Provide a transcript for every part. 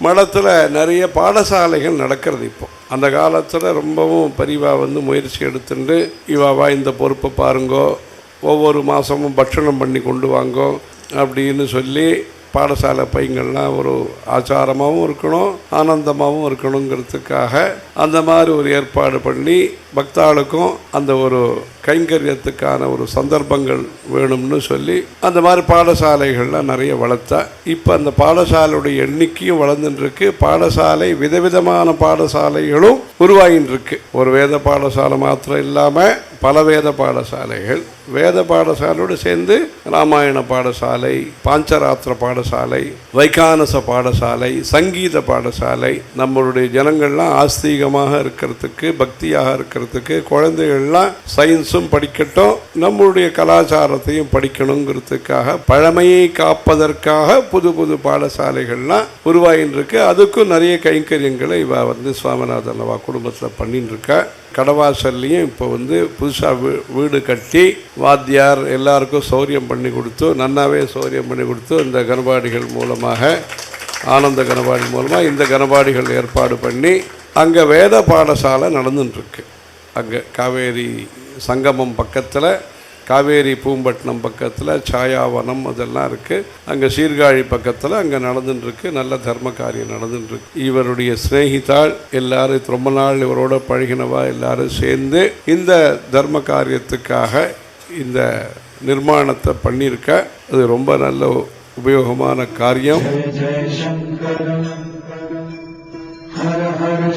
மடத்தில் நிறைய பாடசாலைகள் நடக்கிறது இப்போ. அந்த காலத்தில் ரொம்பவும் பரிவாக வந்து முயற்சி எடுத்துட்டு இவாவா இந்த பொறுப்பை பாருங்கோ ஒவ்வொரு மாதமும் பட்சணம் பண்ணி கொண்டு வாங்கோ அப்படின்னு சொல்லி பாடசாலை பையங்கள்லாம் ஒரு ஆச்சாரமாகவும் இருக்கணும் ஆனந்தமாகவும் இருக்கணுங்கிறதுக்காக அந்த மாதிரி ஒரு ஏற்பாடு பண்ணி பக்தாளுக்கும் அந்த ஒரு கைங்கரியத்துக்கான ஒரு சந்தர்ப்பங்கள் வேணும்னு சொல்லி அந்த மாதிரி பாடசாலைகள்லாம் நிறைய வளர்த்தா இப்போ அந்த பாடசாலையுடைய எண்ணிக்கையும் வளர்ந்துட்டுருக்கு. பாடசாலை விதவிதமான பாடசாலைகளும் உருவாகின்னு இருக்கு ஒரு வேத பாடசாலை மாத்திரம் இல்லாமல் பல வேத பாடசாலைகள் வேத பாடசாலையோடு சேர்ந்து ராமாயண பாடசாலை பாஞ்சராத்திர பாடசாலை வைகானச பாடசாலை சங்கீத பாடசாலை நம்மளுடைய ஜனங்கள்லாம் ஆஸ்தீகமாக இருக்கிறதுக்கு பக்தியாக இருக்கிறதுக்கு குழந்தைகள்லாம் சயின்ஸும் படிக்கட்டும் நம்மளுடைய கலாச்சாரத்தையும் படிக்கணுங்கிறதுக்காக பழமையை காப்பதற்காக புது புது பாடசாலைகள்லாம் உருவாயின்னு அதுக்கும் நிறைய கைங்கரியங்களை இவ வந்து சுவாமிநாதன் அவ குடும்பத்தில் பண்ணின்னு இருக்கா கடவாசல்லையும் இப்போ வந்து புதுசாக வீ வீடு கட்டி வாத்தியார் எல்லாருக்கும் சௌரியம் பண்ணி கொடுத்து நன்னாவே சௌரியம் பண்ணி கொடுத்து இந்த கனபாடிகள் மூலமாக ஆனந்த கனபாடி மூலமாக இந்த கனபாடிகள் ஏற்பாடு பண்ணி அங்கே வேத பாடசாலை நடந்துட்டுருக்கு. அங்கே காவேரி சங்கமம் பக்கத்தில் காவேரி பூம்பட்டினம் பக்கத்தில் சாயாவனம் அதெல்லாம் இருக்குது அங்கே சீர்காழி பக்கத்தில் அங்கே நடந்துட்டுருக்கு நல்ல தர்ம காரியம் நடந்துட்டுருக்கு. இவருடைய சிநேகிதாள் எல்லாரும் ரொம்ப நாள் இவரோட பழகினவா எல்லாரும் சேர்ந்து இந்த தர்ம காரியத்துக்காக இந்த நிர்மாணத்தை பண்ணியிருக்க. அது ரொம்ப நல்ல உபயோகமான காரியம். ஹர ஹர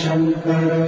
சங்கர